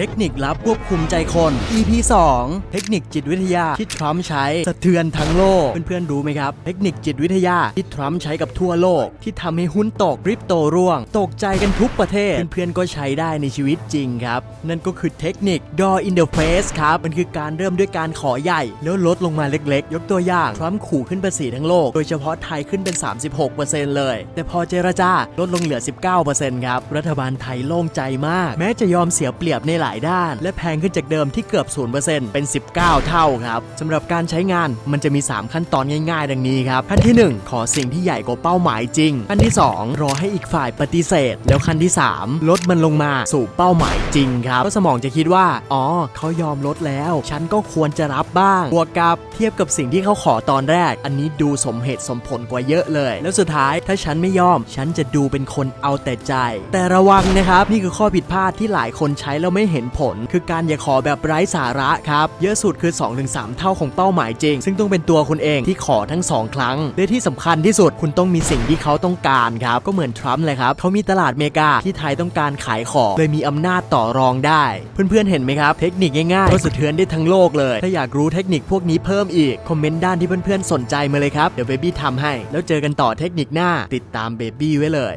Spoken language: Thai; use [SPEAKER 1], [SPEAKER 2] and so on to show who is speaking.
[SPEAKER 1] เทคนิคลับควบคุมใจคน EP 2 เทคนิคจิตวิทยาที่ทรัมป์ใช้สะเทือนทั้งโลก เพื่อนๆรู้ไหมครับ เทคนิคจิตวิทยาที่ทรัมป์ใช้กับทั่วโลก ที่ทำให้หุ้นตกคริปโตร่วง ตกใจกันทุกประเทศ เพื่อนๆก็ใช้ได้ในชีวิตจริงครับ นั่นก็คือเทคนิค door in the face ครับ มันคือการเริ่มด้วยการขอใหญ่ แล้วลดลงมาเล็กๆ ยกตัวอย่างทรัมป์ขู่ขึ้นภาษีทั้งโลก โดยเฉพาะไทยขึ้นเป็น 36%เลย แต่พอเจรจาลดลงเหลือ 19%ครับรัฐบาลไทยโล่งใจมาก แม้จะยอมเสียเปรียบในหลายด้าน และแพงขึ้นจากเดิมที่เกือบ 0%เป็น 19 เท่าครับสำหรับการใช้งานมันจะมี 3 ขั้นตอนง่ายๆ ดังนี้ครับ ขั้นที่ 1 ขอสิ่งที่ใหญ่กว่าเป้าหมายจริง ขั้นที่ 2 รอให้อีกฝ่ายปฏิเสธ แล้วขั้นที่ 3 ลดมันลงมาสู่เป้าหมายจริงครับก็สมองจะคิดว่า อ๋อ เขายอมลดแล้ว ฉันก็ควรจะรับบ้างบวกกับเทียบกับสิ่งที่เขาขอตอนแรก อันนี้ดูสมเหตุสมผลกว่าเยอะเลย แล้วสุดท้ายถ้าฉันไม่ยอม ฉันจะดูเป็นคนเอาแต่ใจ แต่ระวังนะครับ นี่คือข้อผิดพลาดที่หลายคนใช้แล้วไม่เห็น็นผล คือการอย่าขอแบบไร้สาระครับ เยอะสุดคือ 2-3 เท่าของเป้าหมายจริง ซึ่งต้องเป็นตัวคุณเองที่ขอทั้งสองครั้ง และที่สำคัญที่สุดคุณต้องมีสิ่งที่เขาต้องการครับ ก็เหมือนทรัมป์เลยครับ เขามีตลาดเมกาที่ไทยต้องการขายของเลยมีอำนาจต่อรองได้ เพื่อนๆเห็นไหมครับ เทคนิคง่ายๆก็สะเทือนได้ทั้งโลกเลย ถ้าอยากรู้เทคนิคพวกนี้เพิ่มอีก คอมเมนต์ด้านที่เพื่อนๆสนใจมาเลยครับ เดี๋ยวเบบี้ทำให้ แล้วเจอกันต่อเทคนิคหน้า ติดตามเบบี้ไว้เลย